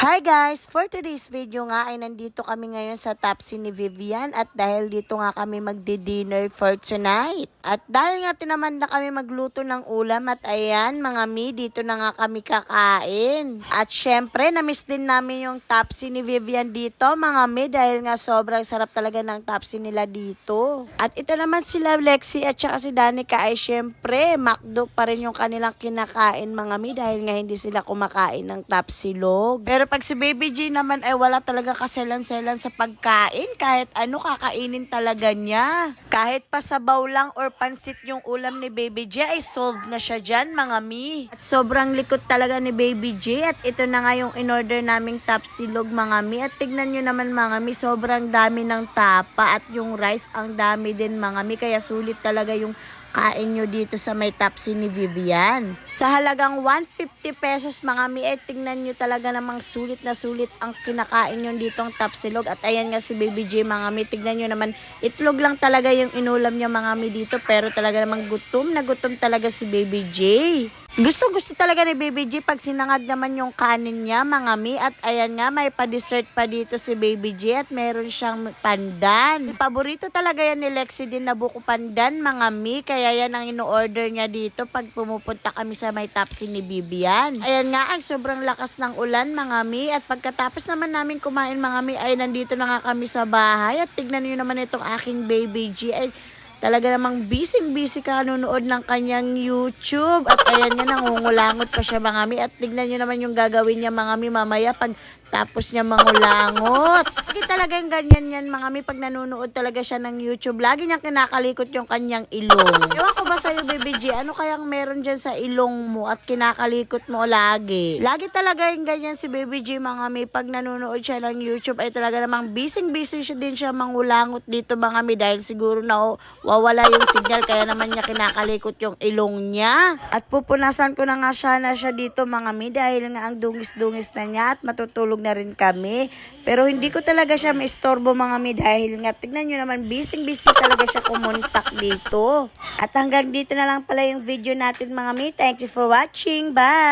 Hi guys! For today's video nga ay nandito kami ngayon sa Tapsi ni Vivian at dahil dito nga kami magdi-dinner for tonight. At dahil nga tinaman na kami magluto ng ulam at ayan mga mi, dito na nga kami kakain. At syempre, namiss din namin yung Tapsi ni Vivian dito mga mi dahil nga sobrang sarap talaga ng Tapsi nila dito. At ito naman sila Lexi at saka si Danica ay syempre, McDo pa rin yung kanilang kinakain mga mi dahil nga hindi sila kumakain ng Tapsilog. Pero pag si Baby G naman ay wala talaga kaselan-selan sa pagkain. Kahit ano kakainin talaga niya. Kahit pasabaw lang or pansit yung ulam ni Baby G ay solve na siya dyan mga mi. At sobrang likot talaga ni Baby G at ito na nga yung in-order naming tapsilog mga mi. At tignan nyo naman mga mi, sobrang dami ng tapa at yung rice ang dami din mga mi. Kaya sulit talaga yung kain nyo dito sa may tapsi ni Vivian. Sa halagang 150 pesos mga mi, eh, tingnan nyo talaga namang sulit na sulit ang kinakain nyo ditong tapsilog. At ayan nga si Baby J mga mi, tignan nyo naman, itlog lang talaga yung inulam niya mga mi dito. Pero talaga namang gutom na gutom talaga si Baby J. Gusto gusto talaga ni Baby G pag sinangag naman yung kanin niya mga mi at ayan nga may pa-dessert pa dito si Baby G at meron siyang pandan. Paborito talaga yan ni Lexi din na buko pandan mga mi kaya yan ang ino-order niya dito pag pumupunta kami sa may tapsi ni Bibian. Ayan nga ang sobrang lakas ng ulan mga mi. At pagkatapos naman namin kumain mga mi ay nandito na nga kami sa bahay. At tignan niyo naman itong aking Baby G. Ay Talaga namang busy-busy ka nanonood ng kanyang YouTube. At ayan nga, nangungulangot pa siya mga mi. At tignan nyo naman yung gagawin niya mga mi mamaya pag tapos niya mangulangot. Lagi talagang ganyan yan mga mi pag nanonood talaga siya ng YouTube. Lagi niya kinakalikot yung kanyang ilong. Ewan ko ba sa'yo, Baby G, ano kayang meron dyan sa ilong mo at kinakalikot mo lagi? Lagi talaga yung ganyan si Baby G mga mi pag nanonood siya ng YouTube ay talaga namang busy-busy siya din siya mangulangot dito mga mi dahil siguro na wawala yung signal kaya naman niya kinakalikot yung ilong niya. At pupunasan ko na nga siya na siya dito mga mi dahil nga ang dungis-dungis na niya at matutulog na rin kami. Pero hindi ko talaga siya maistorbo mga mi dahil nga tignan nyo naman busy-busy talaga siya kumontak dito. At hanggang dito na lang pala yung video natin mga mi. Thank you for watching. Bye!